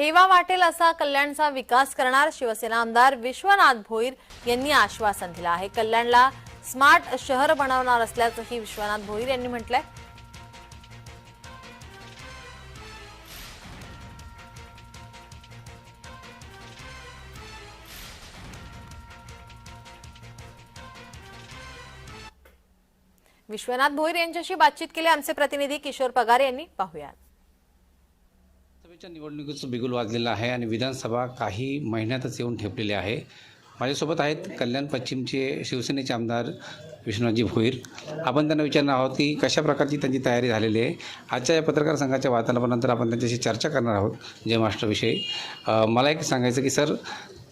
हेवा वाटेल असा कल्याणचा विकास करणार शिवसेना आमदार विश्वनाथ भोईर यांनी आश्वासन दिलं आहे. कल्याणला स्मार्ट शहर बनवणार असल्याचंही विश्वनाथ भोईर यांनी म्हटलंय. विश्वनाथ भोईर यांच्याशी बातचीत केली आमचे प्रतिनिधी किशोर पगार यांनी. पाहुयात. विधानसभेच्या निवडणुकीचं बिगुल वाजलेलं आहे आणि विधानसभा काही महिन्यातच येऊन ठेपलेली आहे. माझ्यासोबत आहेत कल्याण पश्चिमचे शिवसेनेचे आमदार विष्णूजी भोईर. आपण त्यांना विचारणार आहोत की कशा प्रकारची त्यांची तयारी झालेली आहे. आजच्या या पत्रकार संघाच्या वार्तालापानंतर आपण त्यांच्याशी चर्चा करणार आहोत जय महाराष्ट्राविषयी मला एक सांगायचं की सर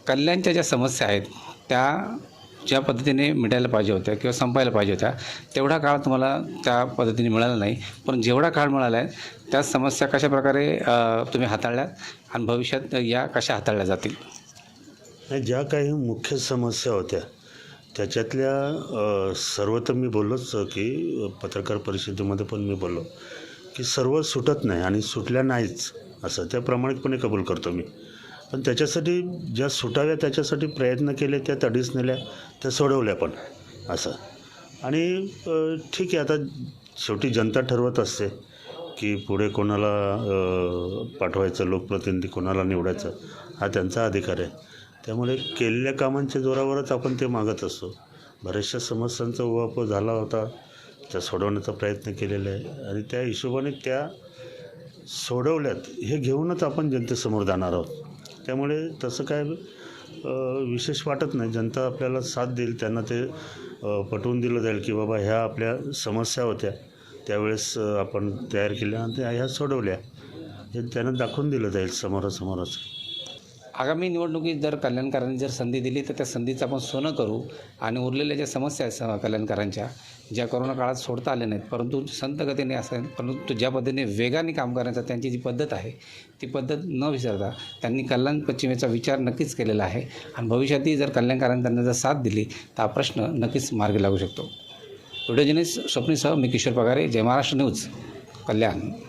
कल्याणच्या ज्या समस्या आहेत त्या ज्या पद्धतीने मिटायला पाहिजे होत्या किंवा संपायला पाहिजे होत्या तेवढा काळ तुम्हाला त्या पद्धतीने मिळाला नाही. पण जेवढा काळ मिळाला आहे त्या समस्या कशा प्रकारे तुम्ही हाताळल्यात आणि भविष्यात या कशा हाताळल्या जातील? ज्या काही मुख्य समस्या होत्या त्याच्यातल्या सर्व तर मी बोललोच की पत्रकार परिषदेमध्ये पण मी बोललो की सर्व सुटत नाही आणि सुटल्या नाहीच असं त्या प्रामाणिकपणे कबूल करतो मी. पण त्याच्यासाठी ज्या सुटाव्या त्याच्यासाठी प्रयत्न केले त्या तडीस नेल्या त्या सोडवल्या पण असं. आणि ठीक आहे आता शेवटी जनता ठरवत असते की पुढे कोणाला पाठवायचं लोकप्रतिनिधी कोणाला निवडायचं हा त्यांचा अधिकार आहे. त्यामुळे केलेल्या कामांच्या जोरावरच आपण ते मागत असतो. बऱ्याचशा समस्यांचा उभाप झाला होता त्या सोडवण्याचा प्रयत्न केलेला आहे. आणि त्या हिशोबाने त्या सोडवल्यात हे घेऊनच आपण जनतेसमोर जाणार आहोत. त्यामुळे तसं काय विशेष वाटत नाही. जनता आपल्याला साथ देईल त्यांना ते पटवून दिलं जाईल की बाबा ह्या आपल्या समस्या होत्या. त्यावेळेस आपण तयार केल्या आणि त्या ह्या सोडवल्या. हे त्यांना दाखवून दिलं जाईल समोरासमोरच. आगामी निवडणुकीत जर कल्याणकारांनी जर संधी दिली तर त्या संधीचं आपण सोनं करू आणि उरलेल्या ज्या समस्या आहेत स- कल्याणकारांच्या ज्या कोरोना काळात सोडता आल्या नाहीत परंतु संत गतीने असेल परंतु ज्या पद्धतीने वेगाने काम करण्याचा त्यांची जी पद्धत आहे ती पद्धत न विसरता त्यांनी कल्याण पश्चिमेचा विचार नक्कीच केलेला आहे. आणि भविष्यातही जर कल्याणकारांनी त्यांना जर साथ दिली तर हा प्रश्न नक्कीच मार्गी लागू शकतो. व्हिडिओ जर्नलिस्ट स्वप्नीसह मी किशोर पगारे जय महाराष्ट्र न्यूज कल्याण.